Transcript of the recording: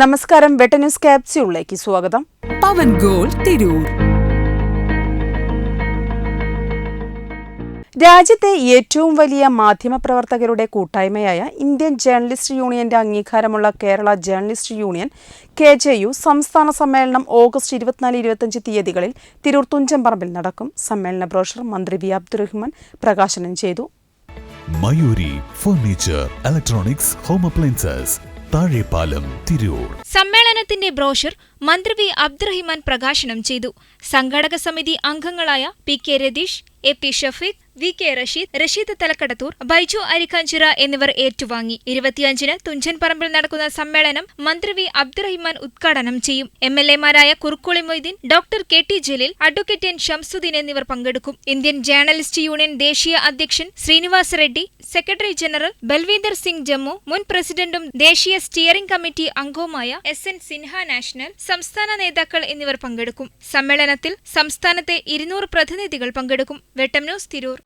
നമസ്കാരം വെട്ട ന്യൂസ് ക്യാപ്സ്യൂളിലേക്ക് സ്വാഗതം. പവൻ ഗോൾ തിരൂർ. രാജ്യത്തെ ഏറ്റവും വലിയ മാധ്യമപ്രവർത്തകരുടെ കൂട്ടായ്മയായ ഇന്ത്യൻ ജേർണലിസ്റ്റ് യൂണിയന്റെ അംഗീകാരമുള്ള Kerala journalist union K J U സംസ്ഥാന സമ്മേളനം ഓഗസ്റ്റ് ഇരുപത്തിനാല് ഇരുപത്തിയഞ്ച് തീയതികളിൽ തിരൂർ തുഞ്ചൻപറമ്പിൽ നടക്കും. സമ്മേളന ബ്രോഷർ മന്ത്രി വി അബ്ദുറഹ്മാൻ പ്രകാശനം ചെയ്തു. Mayuri furniture electronics home appliances Thazhepalam Tirur. സമ്മേളനത്തിന്റെ ബ്രോഷർ മന്ത്രി വി അബ്ദുറഹിമാൻ പ്രകാശനം ചെയ്തു. സംഘാടക സമിതി അംഗങ്ങളായ P K Ratheesh A P Shafeeq V K Rasheed Rasheed Thalakkadathur Baiju Arikkanchira എന്നിവർ ഏറ്റുവാങ്ങി. ഇരുപത്തിയഞ്ചിന് തുഞ്ചൻപറമ്പിൽ നടക്കുന്ന സമ്മേളനം മന്ത്രി വി അബ്ദുറഹിമാൻ ഉദ്ഘാടനം ചെയ്യും. M L എമാരായ Kurukkoli Moideen doctor K T Jaleel advocate N Shamsuddin എന്നിവർ പങ്കെടുക്കും. ഇന്ത്യൻ ജേർണലിസ്റ്റ് യൂണിയൻ ദേശീയ അധ്യക്ഷൻ ശ്രീനിവാസ് റെഡ്ഡി സെക്രട്ടറി ജനറൽ ബൽവീന്ദർ സിംഗ് ജമ്മു മുൻ പ്രസിഡന്റും ദേശീയ സ്റ്റിയറിംഗ് കമ്മിറ്റി അംഗവുമായ എസ് എൻ സിൻഹ നാഷണൽ സംസ്ഥാന നേതാക്കൾ എന്നിവർ പങ്കെടുക്കും. സമ്മേളനത്തിൽ സംസ്ഥാനത്തെ ഇരുന്നൂറ് പ്രതിനിധികൾ പങ്കെടുക്കും. വെട്ടം ന്യൂസ് തിരൂർ